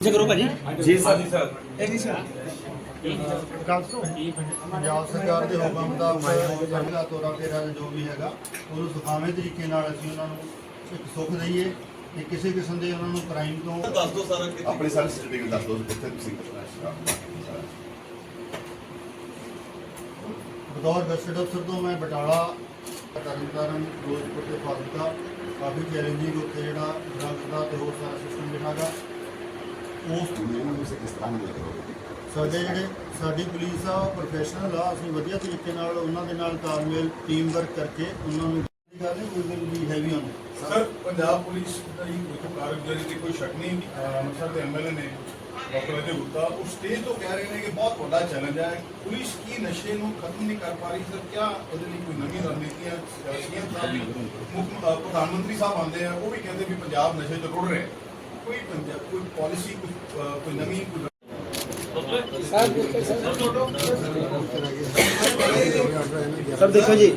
ਜੀ ਕਰੋ ਭਾਜੀ। ਜੀ ਸਰ। ਗੱਲ ਤੋਂ ਪੰਜਾਬ ਸਰਕਾਰ ਦੇ ਹੁਕਮ ਮੁਤਾਬਕ ਪਹਿਲਾ ਤੋਰਾ ਫੇਰਾ ਜੋ ਵੀ ਹੈਗਾ ਉਹਨੂੰ ਸੁਖਾਵੇਂ ਤਰੀਕੇ ਨਾਲ ਅਸੀਂ ਉਹਨਾਂ ਨੂੰ ਇੱਕ ਸੁੱਖ ਦਈਏ ਕਿ ਕਿਸੇ ਕਿਸਮ ਦੇ ਉਹਨਾਂ ਨੂੰ ਕ੍ਰਾਈਮ ਤੋਂ ਦੱਸ ਦੋ ਸਾਰਾ ਕਿ ਆਪਣੇ ਸਾਰੇ ਸਰਟੀਫਿਕੇਟ ਦੱਸ ਦਿਓ ਕਿੱਥੇ ਤੁਸੀਂ ਬਤੌਰ ਗਸਟਡ ਅਫਸਰ ਤੋਂ ਮੈਂ ਬਟਾਲਾ ਤਰਨਤਾਰਨ ਫਿਰੋਜ਼ਪੁਰ ਤੇ ਫਾਜ਼ਿਲਕਾ ਕਾਫੀ ਚੈਲੰਜਿੰਗ ਉੱਥੇ ਜਿਹੜਾ ਡਰੱਗਸ ਦਾ ਤੇ ਹੋਰ ਸਾਰਾ ਸਿਸਟਮ ਜਿਹੜਾ ਹੈਗਾ ਉਸ ਇਹਨਾਂ ਨੂੰ ਕਿਸ ਤਰ੍ਹਾਂ ਮਿਲ ਕਰੋਗੇ ਸਾਡੇ ਜਿਹੜੇ ਸਾਡੀ ਪੁਲਿਸ ਆ ਪ੍ਰੋਫੈਸ਼ਨਲ ਆ ਅਸੀਂ ਵਧੀਆ ਤਰੀਕੇ ਨਾਲ ਉਹਨਾਂ ਦੇ ਨਾਲ ਤਾਲਮੇਲ ਟੀਮ ਵਰਕ ਕਰਕੇ ਉਹਨਾਂ ਨੂੰ ਗੱਲ ਨਹੀਂ will be heavy on sir Punjab police ਦੀ ਕੋਈ ਕਾਰਗੁਜ਼ਾਰੀ ਤੇ ਕੋਈ ਸ਼ੱਕ ਨਹੀਂ ਅੰਮ੍ਰਿਤਸਰ ਦੇ ਐਮਐਲਏ ਨੇ ਡਾਕਟਰ ਅਜੇ ਗੁੱਤਾ ਉਹ ਸਟੇਜ ਤੋਂ ਕਹਿ ਰਹੇ ਨੇ ਕਿ ਬਹੁਤ ਵੱਡਾ ਚੈਲੰਜ ਹੈ। ਪੁਲਿਸ ਕੀ ਨਸ਼ੇ ਨੂੰ ਖਤਮ ਨਹੀਂ ਕਰ ਪਾ ਰਹੀ? ਸਰ ਕਿਆ ਉਹਦੇ ਲਈ ਕੋਈ ਨਵੀਂ ਰਣਨੀਤੀਆਂ ਸੀਐਮ ਸਾਹਿਬ ਵੀ ਮੁੱਖ ਪ੍ਰਧਾਨ ਮੰਤਰੀ ਸਾਹਿਬ ਆਉਂਦੇ ਆ ਉਹ ਵੀ ਕਹਿੰਦੇ ਵੀ ਪੰਜਾਬ ਨਸ਼ੇ ਤੋਂ ਰੁੜ ਰਿਹਾ ਹੈ। ਕੋਈ ਪੰਜਾਬ ਕੋਈ ਪਾਲਿਸੀ ਕੋਈ ਅਹ ਕੋਈ ਨਵੀਂ ਕੋਈ ਸਰ ਦੇਖੋ ਜੀ।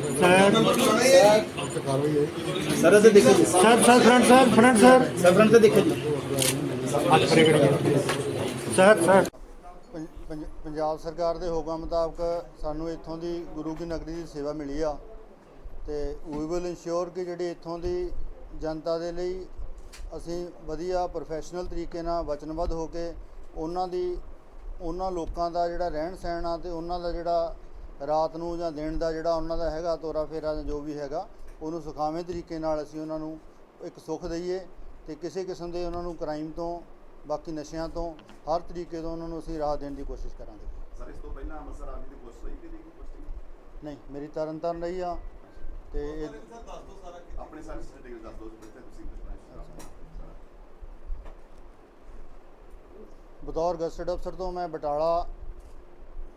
ਸਰ ਇਹ ਦੇਖੋ ਜੀ। Sir sir front sir front sir. Sir front ਤੇ ਦੇਖੋ ਜੀ। Sir sir. ਪੰਜਾਬ ਸਰਕਾਰ ਦੇ ਹੁਕਮ ਮੁਤਾਬਕ ਸਾਨੂੰ ਇੱਥੋਂ ਦੀ ਗੁਰੂ ਕੀ ਨਗਰੀ ਦੀ ਸੇਵਾ ਮਿਲੀ ਆ। ਤੇ ਵੀ ਵਿਲ ਇਨਸ਼ੋਰ ਕਿ ਜਿਹੜੀ ਇੱਥੋਂ ਦੀ ਜਨਤਾ ਦੇ ਲਈ ਅਸੀਂ ਵਧੀਆ ਪ੍ਰੋਫੈਸ਼ਨਲ ਤਰੀਕੇ ਨਾਲ ਵਚਨਬੱਧ ਹੋ ਕੇ ਉਹਨਾਂ ਦੀ ਉਹਨਾਂ ਲੋਕਾਂ ਦਾ ਜਿਹੜਾ ਰਹਿਣ ਸਹਿਣ ਆ ਤੇ ਉਹਨਾਂ ਦਾ ਜਿਹੜਾ ਰਾਤ ਨੂੰ ਜਾਂ ਦਿਨ ਦਾ ਜਿਹੜਾ ਉਹਨਾਂ ਦਾ ਹੈਗਾ ਤੋਰਾ ਫੇਰਾ ਜਾਂ ਜੋ ਵੀ ਹੈਗਾ ਉਹਨੂੰ ਸੁਖਾਵੇਂ ਤਰੀਕੇ ਨਾਲ ਅਸੀਂ ਉਹਨਾਂ ਨੂੰ ਇੱਕ ਸੁੱਖ ਦਈਏ ਤੇ ਕਿਸੇ ਕਿਸਮ ਦੇ ਉਹਨਾਂ ਨੂੰ ਕ੍ਰਾਈਮ ਤੋਂ ਬਾਕੀ ਨਸ਼ਿਆਂ ਤੋਂ ਹਰ ਤਰੀਕੇ ਤੋਂ ਉਹਨਾਂ ਨੂੰ ਅਸੀਂ ਰਾਹ ਦੇਣ ਦੀ ਕੋਸ਼ਿਸ਼ ਕਰਾਂਗੇ। ਸਰ ਇਸ ਤੋਂ ਪਹਿਲਾਂ ਅੰਮ੍ਰਿਤਸਰ ਆਰਮੀ ਦੀ ਪੋਸਟ ਹੋਈ ਕਿ ਨਹੀਂ ਨਹੀਂ ਮੇਰੀ ਤਰਨ ਤਾਰਨ ਰਹੀ ਆ। ਤੇ ਇਹ ਆਪਣੇ ਸਾਰੇ ਸਰਟੀਫਿਕੇਟ ਦੱਸ ਦਿਓ ਕਿੱਥੇ ਤੁਸੀਂ ਬਤੌਰ ਗਸਟਡ ਅਫਸਰ ਤੋਂ ਮੈਂ ਬਟਾਲਾ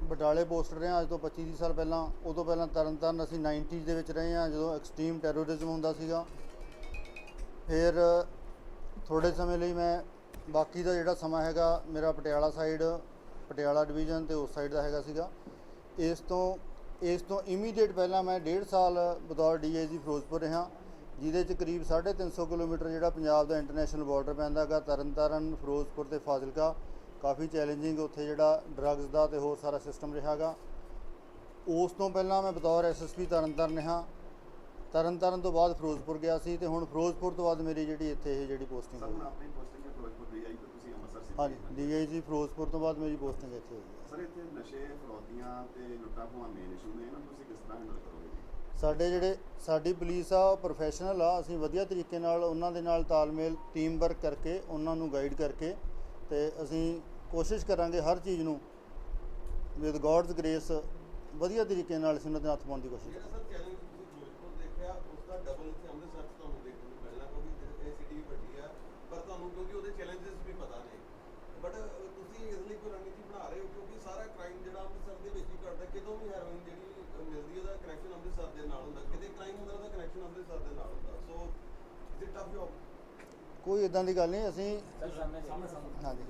ਬਟਾਲੇ ਪੋਸਟ ਰਿਹਾ ਅੱਜ ਤੋਂ 25 30 ਸਾਲ ਪਹਿਲਾਂ। ਉਦੋਂ ਪਹਿਲਾਂ ਤਰਨਤਾਰਨ ਅਸੀਂ 90s ਦੇ ਵਿੱਚ ਰਹੇ ਹਾਂ ਜਦੋਂ ਐਕਸਟ੍ਰੀਮ ਟੈਰੋਰਿਜ਼ਮ ਹੁੰਦਾ ਸੀਗਾ। ਫਿਰ ਥੋੜੇ ਸਮੇਂ ਲਈ ਮੈਂ ਬਾਕੀ ਦਾ ਜਿਹੜਾ ਸਮਾਂ ਹੈਗਾ ਮੇਰਾ ਪਟਿਆਲਾ ਸਾਈਡ ਪਟਿਆਲਾ ਡਿਵੀਜ਼ਨ ਤੇ ਉਸ ਸਾਈਡ ਦਾ ਹੈਗਾ ਸੀਗਾ। ਇਸ ਤੋਂ ਇਸ ਤੋਂ ਇਮੀਡੀਏਟ ਪਹਿਲਾਂ ਮੈਂ 1.5 ਸਾਲ ਬਤੌਰ ਡੀਆਈਜੀ ਫਿਰੋਜ਼ਪੁਰ ਰਿਹਾ ਜਿਹਦੇ ਚ ਕਰੀਬ 350 ਕਿਲੋਮੀਟਰ ਜਿਹੜਾ ਪੰਜਾਬ ਦਾ ਇੰਟਰਨੈਸ਼ਨਲ ਬਾਰਡਰ ਪੈਂਦਾ ਹੈਗਾ ਤਰਨਤਾਰਨ ਫਿਰੋਜ਼ਪੁਰ ਤੇ ਫਾਜ਼ਿਲਕਾ। ਕਾਫੀ ਚੈਲੰਜਿੰਗ ਉੱਥੇ ਜਿਹੜਾ ਡਰੱਗਸ ਦਾ ਤੇ ਹੋਰ ਸਾਰਾ ਸਿਸਟਮ ਰਿਹਾਗਾ ਉਸ ਤੋਂ ਪਹਿਲਾਂ ਮੈਂ ਬਤੌਰ ਐਸਐਸਪੀ ਤਰਨਤਾਰਨ ਰਿਹਾ। ਤਰਨਤਾਰਨ ਤੋਂ ਬਾਅਦ ਫਿਰੋਜ਼ਪੁਰ ਗਿਆ ਸੀ ਤੇ ਹੁਣ ਫਿਰੋਜ਼ਪੁਰ ਤੋਂ ਬਾਅਦ ਮੇਰੀ ਜਿਹੜੀ ਇੱਥੇ ਇਹ ਜਿਹੜੀ ਪੋਸਟਿੰਗ ਸਰ ਹੋਈ ਹੁਣ ਆਪਣੀ ਪੋਸਟਿੰਗ ਫਿਰੋਜ਼ਪੁਰ ਦੀ ਆਈ ਤਾਂ ਤੁਸੀਂ ਅੰਮ੍ਰਿਤਸਰ ਸੀ ਹਾਂਜੀ ਡੀਆਈਜੀ ਫਿਰੋਜ਼ਪੁਰ ਤੋਂ ਬਾਅਦ ਮੇਰੀ ਪੋਸਟਿੰਗ ਇੱਥੇ ਹੋਈ ਸਰ ਇੱਥੇ ਨਸ਼ੇ ਫਰੋਤੀਆਂ ਤੇ ਲੁੱਟਾਂ ਖੋਹਾਂ ਮੇਨ ਇਸ਼ੂ ਨੇ ਇਹਨਾਂ ਨੂੰ ਤੁਸੀਂ ਕਿਸ ਤਰ੍ਹਾਂ ਹੈਂਡਲ ਕਰੋਗੇ ਜੀ? ਸਾਡੇ ਜਿਹੜੇ ਸਾਡੀ ਪੁਲਿਸ ਆ ਉਹ ਪ੍ਰੋਫੈਸ਼ਨਲ ਆ ਅਸੀਂ ਵਧੀਆ ਤਰੀਕੇ ਨਾਲ ਉਹਨਾਂ ਦੇ ਨਾਲ ਤਾਲਮੇਲ ਟੀਮ ਵਰਕ ਕਰਕੇ ਉਹਨਾਂ ਨੂੰ ਗਾਈਡ ਕਰਕੇ ਤੇ ਅਸੀਂ ਕੋਸ਼ਿਸ਼ ਕਰਾਂਗੇ ਹਰ ਚੀਜ਼ ਨੂੰ ਵਿਦ ਗੋਡਸ ਗ੍ਰੇਸ ਵਧੀਆ ਤਰੀਕੇ ਨਾਲ ਅਸੀਂ ਉਹਨਾਂ ਦੇ ਹੱਥ ਪਾਉਣ ਦੀ ਕੋਸ਼ਿਸ਼ ਕਰਾਂਗੇ। ਸਰ ਚੈਲੰਜ ਤੁਸੀਂ ਫਿਰੋਜ਼ਪੁਰ ਦੇਖਿਆ ਉਸ ਦਾ ਡਬਲ ਇੱਥੇ ਅੰਮ੍ਰਿਤਸਰ 'ਚ ਤੁਹਾਨੂੰ ਦੇਖਣ ਨੂੰ ਮਿਲਣਾ ਕਿਉਂਕਿ ਇਹ ਸਿਟੀ ਵੀ ਵੱਡੀ ਆ ਪਰ ਤੁਹਾਨੂੰ ਕਿਉਂਕਿ ਉਹਦੇ ਚੈਲੰਜਸ ਵੀ ਪਤਾ ਨੇ ਬਟ ਤੁਸੀਂ ਇਸ ਲਈ ਕੋਈ ਰਣਨੀਤੀ ਬਣਾ ਰਹੇ ਹੋ ਕਿਉਂਕਿ ਸਾਰਾ ਕ੍ਰਾਈਮ ਜਿਹੜਾ ਅੰਮ੍ਰਿਤਸਰ ਦੇ ਵਿੱਚ ਹੀ ਘਟਦਾ ਕਿਤੋਂ ਵੀ ਹੈਰੋਇਨ ਜਿਹੜੀ ਅ, ਮਿਲਦੀ ਹੈ ਉਹਦਾ ਕਨੈਕਸ਼ਨ ਅੰਮ੍ਰਿਤਸਰ ਦੇ ਨਾਲ ਹੁੰਦਾ ਕਿਤੇ ਕ੍ਰਾਈਮ ਹੁੰਦਾ ਉਹਦਾ ਕਨੈਕਸ਼ਨ ਅੰਮ੍ਰਿਤਸਰ ਦੇ ਨਾਲ ਹੁੰਦਾ। ਸੋ ਇਟ ਟਫ ਜੌਬ ਕੋਈ ਇਦਾਂ ਦੀ ਗੱਲ ਨਹੀਂ ਅਸੀਂ ਹਾਂਜੀ।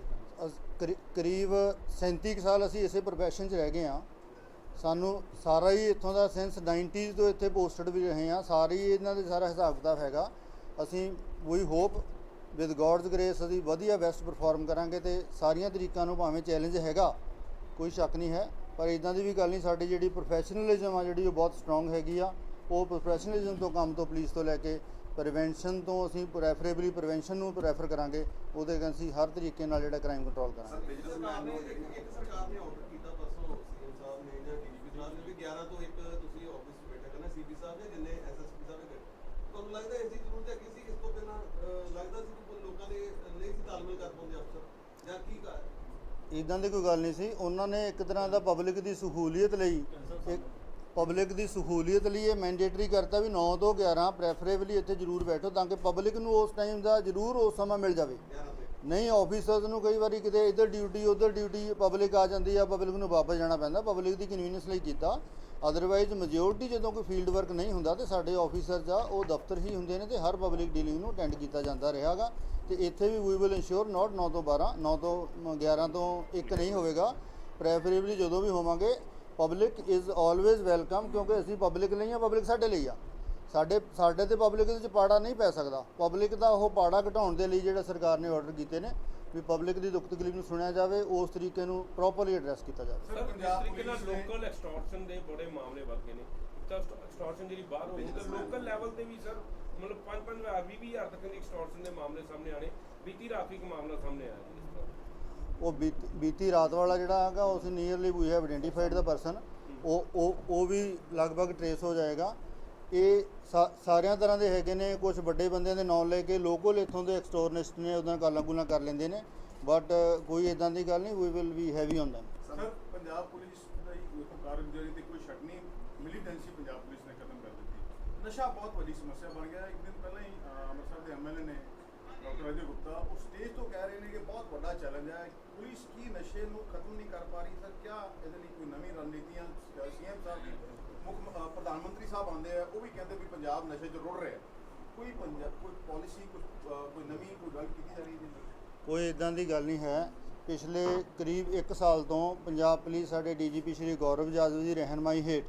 ਅਸ- ਕਰੀ- ਕਰੀਬ 37 ਕੁ ਸਾਲ ਅਸੀਂ ਇਸੇ ਪ੍ਰੋਫੈਸ਼ਨ 'ਚ ਰਹਿ ਗਏ ਆ ਸਾਨੂੰ ਸਾਰਾ ਹੀ ਇੱਥੋਂ ਦਾ ਸੈਂਸ 90s ਤੋਂ ਇੱਥੇ ਪੋਸਟਡ ਵੀ ਰਹੇ ਆ ਸਾਰੀ ਇਹਨਾਂ ਦੇ ਸਾਰਾ ਹਿਸਾਬ ਕਿਤਾਬ ਹੈਗਾ। ਅਸੀਂ ਵੀ ਹੋਪ ਵਿਦ ਗੋਡਸ ਗ੍ਰੇਸ ਅਸੀਂ ਵਧੀਆ ਬੈਸਟ ਪਰਫਾਰਮ ਕਰਾਂਗੇ ਤੇ ਸਾਰੀਆਂ ਤਰੀਕਾਂ ਨੂੰ ਭਾਵੇਂ ਚੈਲੰਜ ਹੈਗਾ ਕੋਈ ਸ਼ੱਕ ਨਹੀਂ ਹੈ। ਪਰ ਇਦਾਂ ਦੀ ਵੀ ਗੱਲ ਨਹੀਂ ਸਾਡੀ ਜਿਹੜੀ ਪ੍ਰੋਫੈਸ਼ਨਲਿਜ਼ਮ ਆ ਜਿਹੜੀ ਉਹ ਬਹੁਤ ਸਟਰੋਂਗ ਹੈਗੀ ਆ। ਉਹ ਪ੍ਰੋਫੈਸ਼ਨਲਿਜ਼ਮ ਤੋਂ ਕੰਮ ਤੋਂ ਪੁਲਿਸ ਤੋਂ ਲੈ ਕੇ ਪ੍ਰੀਵੈਂਸ਼ਨ ਤੋਂ ਅਸੀਂ ਪ੍ਰੈਫਰੇਬਲੀ ਪ੍ਰੀਵੈਂਸ਼ਨ ਨੂੰ ਪ੍ਰੈਫਰ ਕਰਾਂਗੇ ਉਹਦੇ ਅਗੇਂਸਟ ਅਸੀਂ ਹਰ ਤਰੀਕੇ ਨਾਲ ਜਿਹੜਾ ਕ੍ਰਾਈਮ ਕੰਟਰੋਲ ਕਰਾਂਗੇ। ਬਿਜ਼ਨਸਮੈਨ ਨੂੰ ਇੱਕ ਇੱਕ ਸਰਕਾਰ ਨੇ ਆਰਡਰ ਕੀਤਾ ਪਰਸੋਂ ਸੀਐਮ ਸਾਹਿਬ ਨੇ ਜਾਂ ਡੀਜੀਪੀ ਸਾਹਿਬ ਨੇ ਵੀ 11 ਤੋਂ ਇੱਕ ਤੁਸੀਂ ਆਫਿਸ 'ਚ ਬੈਠਾ ਕਰਨਾ ਸੀਪੀ ਸਾਹਿਬ ਜਾਂ ਜਿੰਨੇ ਐਸਐਸਪੀ ਸਾਹਿਬ ਨੇ ਤੁਹਾਨੂੰ ਲੱਗਦਾ ਇਸ ਦੀ ਜ਼ਰੂਰਤ ਹੈਗੀ ਸੀ? ਇਸ ਤੋਂ ਪਹਿਲਾਂ ਅਹ, ਲੱਗਦਾ ਸੀ ਕਿ ਲੋਕਾਂ ਦੇ ਨਹੀਂ ਸੀ ਤਾਲਮੇਲ ਕਰ ਪਾਉਂਦੇ ਅਫਸਰ? ਜਾਂ ਕੀ ਕਰ ਇਦਾਂ ਦੀ ਕੋਈ ਗੱਲ ਨਹੀਂ ਸੀ। ਉਹਨਾਂ ਨੇ ਇੱਕ ਤਰ੍ਹਾਂ ਦਾ ਪਬਲਿਕ ਦੀ ਸਹੂਲੀਅਤ ਲਈ ਇੱਕ ਪਬਲਿਕ ਦੀ ਸਹੂਲੀਅਤ ਲਈ ਇਹ ਮੈਂਡੇਟਰੀ ਕਰਤਾ ਵੀ 9 ਤੋਂ 11 ਪ੍ਰੈਫਰੇਬਲੀ ਇੱਥੇ ਜ਼ਰੂਰ ਬੈਠੋ ਤਾਂ ਕਿ ਪਬਲਿਕ ਨੂੰ ਉਸ ਟਾਈਮ ਦਾ ਜ਼ਰੂਰ ਉਸ ਸਮਾਂ ਮਿਲ ਜਾਵੇ। ਨਹੀਂ ਆਫੀਸਰਸ ਨੂੰ ਕਈ ਵਾਰੀ ਕਿਤੇ ਇੱਧਰ ਡਿਊਟੀ ਉੱਧਰ ਡਿਊਟੀ ਪਬਲਿਕ ਆ ਜਾਂਦੀ ਆ, ਪਬਲਿਕ ਨੂੰ ਵਾਪਸ ਜਾਣਾ ਪੈਂਦਾ, ਪਬਲਿਕ ਦੀ ਕਨਵੀਨੀਅੰਸ ਲਈ ਕੀਤਾ। ਅਦਰਵਾਈਜ਼ ਮੈਜੋਰਟੀ ਜਦੋਂ ਕੋਈ ਫੀਲਡ ਵਰਕ ਨਹੀਂ ਹੁੰਦਾ ਤੇ ਸਾਡੇ ਆਫੀਸਰਸ ਆ, ਉਹ ਦਫ਼ਤਰ ਹੀ ਹੁੰਦੇ ਨੇ ਤੇ ਹਰ ਪਬਲਿਕ ਡੀਲਿੰਗ ਨੂੰ ਅਟੈਂਡ ਕੀਤਾ ਜਾਂਦਾ ਰਿਹਾਗਾ। ਤੇ ਇੱਥੇ ਵੀ ਵੀ ਵਿਲ ਇਨਸ਼ੋਰ ਨਾਟ 9 ਤੋਂ 12 9 ਤੋਂ 11 ਤੋਂ 1 ਨਹੀਂ ਹੋਵੇਗਾ। ਪ੍ਰੈਫਰੇਬਲੀ ਜਦੋਂ ਵੀ ਹੋਵਾਂਗੇ ਪਬਲਿਕ ਇਜ਼ ਆਲਵੇਜ਼ ਵੈਲਕਮ ਕਿਉਂਕਿ ਅਸੀਂ ਪਬਲਿਕ ਲਈ ਆ ਪਬਲਿਕ ਸਾਡੇ ਲਈ ਆ। ਸਾਡੇ ਸਾਡੇ ਤੇ ਪਬਲਿਕ ਦੇ ਵਿੱਚ ਪਾੜਾ ਨਹੀਂ ਪੈ ਸਕਦਾ। ਪਬਲਿਕ ਦਾ ਉਹ ਪਾੜਾ ਘਟਾਉਣ ਦੇ ਲਈ ਜਿਹੜਾ ਸਰਕਾਰ ਨੇ ਆਰਡਰ ਕੀਤੇ ਨੇ ਵੀ ਪਬਲਿਕ ਦੀ ਦੁੱਖ ਤਕਲੀਫ ਨੂੰ ਸੁਣਿਆ ਜਾਵੇ ਉਸ ਤਰੀਕੇ ਨੂੰ ਪ੍ਰੋਪਰਲੀ ਐਡਰੈਸ ਕੀਤਾ ਜਾਵੇ। ਸਰ ਪੰਜਾਬ ਤਰੀਕੇ ਨਾਲ ਲੋਕਲ ਐਕਸਟੋਰਸ਼ਨ ਦੇ ਬੜੇ ਮਾਮਲੇ ਵੱਧ ਗਏ ਨੇ ਤਾਂ ਐਕਸਟੋਰਸ਼ਨ ਜਿਹੜੀ ਬਾਹਰ ਹੋ ਗਈ ਤਾਂ ਲੋਕਲ ਲੈਵਲ ਤੇ ਵੀ ਸਰ ਮਤਲਬ 5-5 ਹਜ਼ਾਰ 20 ਹਜ਼ਾਰ ਤੱਕ ਦੀ ਐਕਸਟੋਰਸ਼ਨ ਦੇ ਮਾਮਲੇ ਸਾਹਮਣੇ ਆਣੇ ਬੀਤੀ ਰਾਤ ਵੀ ਇੱਕ ਮਾਮਲਾ ਸਾਹਮਣੇ ਆਇਆ ਜੀ ਉਹ ਬੀਤ- ਬੀਤੀ ਰਾਤ ਵਾਲਾ ਜਿਹੜਾ ਹੈਗਾ ਉਸ nearly we have identified the person ਉਹ ਉਹ ਉਹ ਵੀ ਲਗਭਗ ਟਰੇਸ ਹੋ ਜਾਏਗਾ। ਇਹ ਸਾ- ਸਾਰਿਆਂ ਤਰ੍ਹਾਂ ਦੇ ਹੈਗੇ ਨੇ ਕੁਝ ਵੱਡੇ ਬੰਦਿਆਂ ਦੇ ਨਾਂ ਲੈ ਕੇ ਲੋਕਲ ਇੱਥੋਂ ਦੇ ਐਕਸਟੋਰਨਿਸਟ ਨੇ ਉਹਦਾਂ ਗੱਲਾਂ ਗੁਲਾਂ ਕਰ ਲੈਂਦੇ ਨੇ। ਬਟ ਕੋਈ ਇਦਾਂ ਦੀ ਗੱਲ ਨਹੀਂ we will be heavy on them sir Punjab police ਦਾ ਹੀ ਕੋਈ ਤੇ ਕੋਈ ਸ਼ੱਕ ਨਹੀਂ? ਮਿਲੀਟੈਂਸੀ ਪੰਜਾਬ ਪੁਲਿਸ ਨੇ ਖਤਮ ਕਰ ਦਿੱਤੀ। ਨਸ਼ਾ ਬਹੁਤ ਵੱਡੀ ਸਮੱਸਿਆ ਬਣ ਗਿਆ, ਇੱਕ ਦਿਨ ਪਹਿਲਾਂ ਹੀ ਅਹ, ਅੰਮ੍ਰਿਤਸਰ ਦੇ ਐਮਐਲਏ ਨੇ ਡਾਕਟਰ ਅਜੇ ਗੁਪਤਾ ਉਹ ਸਟੇਜ ਤੋਂ ਕਹਿ ਰਹੇ ਨੇ ਕਿ ਬਹੁਤ ਵੱਡਾ ਚੈਲੰਜ ਹੈ ਪੁਲਿਸ ਕੀ ਨਸ਼ੇ ਨੂੰ ਖਤਮ ਨਹੀਂ ਕਰ ਪਾ ਰਹੀ ਸਰ, ਕਿਆ ਇਹਦੇ ਲਈ ਕੋਈ ਨਵੀਂ ਰਣਨੀਤੀਆਂ ਸੀਐਮ ਸਾਹਿਬ ਵੀ ਮੁੱਖ ਪ੍ਰਧਾਨ ਮੰਤਰੀ ਸਾਹਿਬ ਆਉਂਦੇ ਆ, ਉਹ ਵੀ ਕਹਿੰਦੇ ਵੀ ਪੰਜਾਬ ਨਸ਼ੇ 'ਚ ਰੁੜ ਰਿਹਾ ਕੋਈ ਪੰਜਾਬ ਕੋਈ ਪਾਲਿਸੀ ਕੋਈ ਨਵੀਂ ਕੋਈ ਗੱਲ ਕੀਤੀ ਜਾ ਰਹੀ ਹੈ ਕੋਈ ਇਦਾਂ ਦੀ ਗੱਲ ਨਹੀਂ ਹੈ। ਪਿਛਲੇ ਕਰੀਬ 1 ਸਾਲ ਤੋਂ ਪੰਜਾਬ ਪੁਲਿਸ ਸਾਡੇ ਡੀਜੀਪੀ ਸ਼੍ਰੀ ਗੌਰਵ ਜਾਦਵ ਦੀ ਰਹਿਨਮਾਈ ਹੇਠ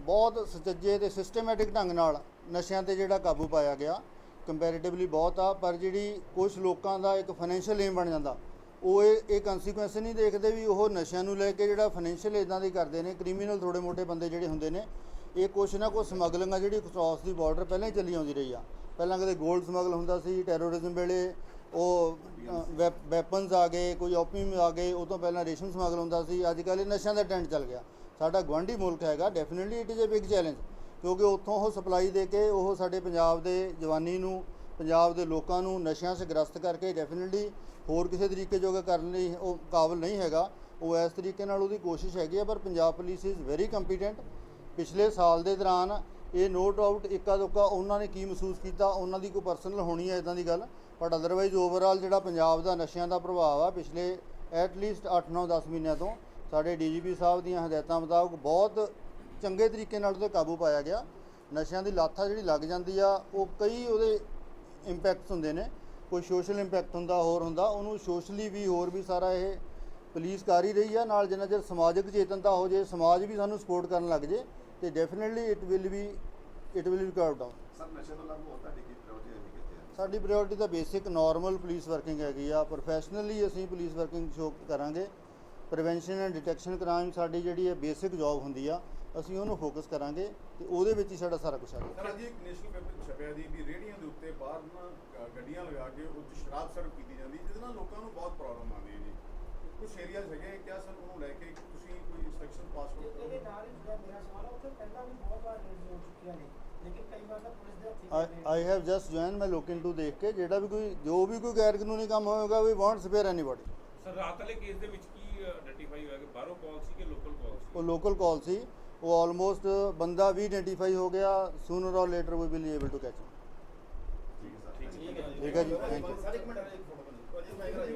ਬਹੁਤ ਸੁਚੱਜੇ ਤੇ ਸਿਸਟਮੈਟਿਕ ਢੰਗ ਨਾਲ ਨਸ਼ਿਆਂ ਤੇ ਜਿਹੜਾ ਕਾਬੂ ਪਾਇਆ ਗਿਆ। ਕੰਪੈਰੀਟਿਵਲੀ ਬਹੁਤ ਆ, ਪਰ ਜਿਹੜੀ ਕੁਝ ਲੋਕਾਂ ਦਾ ਇੱਕ ਫਾਈਨੈਂਸ਼ੀਅਲ ਏਮ ਬਣ ਜਾਂਦਾ ਉਹ ਇਹ ਇਹ ਕਨਸੀਕੁਐਂਸ ਨਹੀਂ ਦੇਖਦੇ ਵੀ ਉਹ ਨਸ਼ਿਆਂ ਨੂੰ ਲੈ ਕੇ ਜਿਹੜਾ ਫਾਈਨੈਂਸ਼ੀਅਲ ਇਦਾਂ ਦੀ ਕਰਦੇ ਨੇ ਕ੍ਰਿਮੀਨਲ ਥੋੜੇ ਮੋਟੇ ਬੰਦੇ ਜਿਹੜੇ ਹੁੰਦੇ ਨੇ, ਇਹ ਕੁਛ ਨਾ ਕੁਛ ਸਮਗਲਿੰਗ ਆ ਜਿਹੜੀ ਕ੍ਰਾਸ ਦੀ ਬਾਰਡਰ ਪਹਿਲਾਂ ਹੀ ਚੱਲੀ ਆਉਂਦੀ ਰਹੀ ਆ। ਪਹਿਲਾਂ ਕਦੇ 골ਡ ਸਮਗਲ ਹੁੰਦਾ ਸੀ ਟੈਰੋਰਿਜ਼ਮ ਵੇਲੇ ਉਹ ਵੈਪਨਸ ਆ ਗਏ, ਕੋਈ ਓਪੀਅਮ ਆ ਗਏ, ਉਹ ਤੋਂ ਪਹਿਲਾਂ ਰੇਸ਼ਮ ਸਮਗਲ ਹੁੰਦਾ ਸੀ, ਅੱਜ ਕੱਲ੍ਹ ਇਹ ਨਸ਼ਿਆਂ ਦਾ ਟ੍ਰੈਂਡ ਚੱਲ ਗਿਆ। ਸਾਡਾ ਗਵਾਂਢੀ ਮੁਲਕ ਹੈਗਾ definitely it is a big challenge ਕਿਉਂਕਿ ਉੱਥੋਂ ਉਹ ਸਪਲਾਈ ਦੇ ਕੇ ਉਹ ਸਾਡੇ ਪੰਜਾਬ ਦੇ ਜਵਾਨੀ ਨੂੰ ਪੰਜਾਬ ਦੇ ਲੋਕਾਂ ਨੂੰ ਨਸ਼ਿਆਂ 'ਚ ਗ੍ਰਸਤ ਕਰਕੇ ਡੈਫੀਨਿਟਲੀ ਹੋਰ ਕਿਸੇ ਤਰੀਕੇ ਜੋਗਾ ਕਰਨ ਲਈ ਉਹ ਕਾਬਲ ਨਹੀਂ ਹੈਗਾ। ਉਹ ਇਸ ਤਰੀਕੇ ਨਾਲ ਉਹਦੀ ਕੋਸ਼ਿਸ਼ ਹੈਗੀ ਆ, ਪਰ Punjab police is very competent ਪਿਛਲੇ ਸਾਲ ਦੇ ਦੌਰਾਨ ਇਹ ਨੋ ਡਾਊਟ ਇੱਕਾ ਦੁੱਕਾ ਉਹਨਾਂ ਨੇ ਕੀ ਮਹਿਸੂਸ ਕੀਤਾ, ਉਹਨਾਂ ਦੀ ਕੋਈ ਪਰਸਨਲ ਹੋਣੀ ਹੈ ਇਦਾਂ ਦੀ ਗੱਲ। ਬਟ ਅਦਰਵਾਈਜ਼ ਓਵਰਆਲ ਜਿਹੜਾ ਪੰਜਾਬ ਦਾ ਨਸ਼ਿਆਂ ਦਾ ਪ੍ਰਭਾਵ ਆ, ਪਿਛਲੇ ਐਟ ਲੀਸਟ 8 9 10 ਮਹੀਨਿਆਂ ਤੋਂ ਸਾਡੇ ਡੀਜੀਪੀ ਸਾਹਿਬ ਦੀਆਂ ਹਦਾਇਤਾਂ ਮੁਤਾਬਕ ਬਹੁਤ ਚੰਗੇ ਤਰੀਕੇ ਨਾਲ ਉਹਦੇ ਕਾਬੂ ਪਾਇਆ ਗਿਆ। ਨਸ਼ਿਆਂ ਦੀ ਲਾਥਾ ਜਿਹੜੀ ਲੱਗ ਜਾਂਦੀ ਆ, ਉਹ ਕਈ ਉਹਦੇ ਇੰਪੈਕਟਸ ਹੁੰਦੇ ਨੇ। ਕੋਈ ਸੋਸ਼ਲ ਇੰਪੈਕਟ ਹੁੰਦਾ ਹੋਰ ਹੁੰਦਾ ਉਹਨੂੰ ਸੋਸ਼ਲੀ ਵੀ ਹੋਰ ਵੀ ਸਾਰਾ ਇਹ ਪੁਲਿਸ ਕਰ ਹੀ ਰਹੀ ਆ। ਨਾਲ ਜਿੰਨਾ ਚਿਰ ਸਮਾਜਿਕ ਚੇਤਨਤਾ ਹੋ ਜੇ ਸਮਾਜ ਵੀ ਸਾਨੂੰ ਸਪੋਰਟ ਕਰਨ ਲੱਗ ਜੇ ਤੇ definitely it will be it will be curbed down sir ਨਸ਼ੇ ਤੋਂ ਇਲਾਵਾ ਹੋਰ ਤੁਹਾਡੀ ਕੀ ਪ੍ਰਾਇੋਰਟੀ ਹੈ ਕਿੱਥੇ ਹੈ ਸਾਡੀ ਪ੍ਰਾਇੋਰਟੀ ਤਾਂ ਬੇਸਿਕ ਨਾਰਮਲ ਪੁਲਿਸ ਵਰਕਿੰਗ ਹੈਗੀ ਆ। ਪ੍ਰੋਫੈਸ਼ਨਲੀ ਅਸੀਂ ਪੁਲਿਸ ਵਰਕਿੰਗ ਸ਼ੋ ਕਰਾਂਗੇ। ਪ੍ਰੀਵੈਂਸ਼ਨ ਐਂਡ ਡਿਟੈਕਸ਼ਨ ਕ੍ਰਾਈਮ ਸਾਡੀ ਜਿਹੜੀ ਹੈ ਬੇਸਿਕ ਜੌਬ ਹੁੰਦੀ ਆ। ਅਸੀਂ ਉਹਨੂੰ ਫੋਕਸ ਕਰਾਂਗੇ ਤੇ ਉਹਦੇ ਵਿੱਚ ਹੀ ਸਾਡਾ ਸਾਰਾ ਕੁਝ ਆ ਸਰ ਅੱਜ ਇੱਕ ਨੈਸ਼ਨਲ ਪੇਪਰ 'ਚ ਛਪਿਆ ਦੀ ਵੀ ਰੇੜੀਆਂ ਦੇ ਉੱਤੇ ਬਾਹਰ ਨਾ ਗ- ਗੱਡੀਆਂ ਲਗਾ ਕੇ ਉਹ 'ਚ ਸ਼ਰਾਬ ਸਰਵ ਕੀਤੀ ਜਾਂਦੀ ਜਿਹਦੇ ਨਾਲ ਲੋਕਾਂ ਨੂੰ ਬਹੁਤ ਪ੍ਰੋਬਲਮ ਆਉਂਦੀ ਹੈ ਜੀ। ਕੁਝ ਏਰੀਆਜ਼ ਹੈਗੇ ਕਿਆ ਸਰ ਉਹਨੂੰ ਲੈ ਕੇ ਤੁਸੀਂ ਕੋਈ ਸੈਕਸ਼ਨ ਪਾਸ ਇਹਦੇ ਕਰੋ ਨਾਲ ਹੀ ਜਿਹੜਾ ਮੇਰਾ ਸਵਾਲ ਆ ਉੱਥੇ ਪਹਿਲਾਂ ਵੀ ਬਹੁਤ ਵਾਰ ਰੇਜ਼ ਹੋ ਚੁੱਕੀਆਂ ਨੇ ਲੇਕਿਨ ਕਈ ਵਾਰ ਤਾਂ ਪੁਲਿਸ ਦੇ ਹੱਥੀਂ I I have just join ਮੈਂ ਲੁੱਕ ਇਨਟੂ ਦੇਖ ਕੇ ਜਿਹੜਾ ਵੀ ਕੋਈ ਜੋ ਵੀ ਕੋਈ ਗੈਰ ਕਾਨੂੰਨੀ ਕੰਮ ਹੋਏਗਾ we won't spare anybody sir ਰਾਤ ਵਾਲੇ ਕੇਸ ਦੇ ਵਿੱਚ ਕੀ ਆਇਡੈਂਟੀਫਾਈ ਹੋਇਆ ਕਿ ਬਾਹਰੋਂ ਕਾਲ ਸੀ ਕਿ ਲੋਕਲ ਕਾਲ ਸੀ? ਉਹ ਲੋਕਲ ਕਾਲ ਸੀ। ਉਹ ਆਲਮੋਸਟ ਬੰਦਾ ਵੀ ਆਇਡੈਂਟੀਫਾਈ ਹੋ ਗਿਆ sooner or later we will able to catch ਠੀਕ ਹੈ ਸਰ। ਠੀਕ ਹੈ ਜੀ ਥੈਂਕ ਯੂ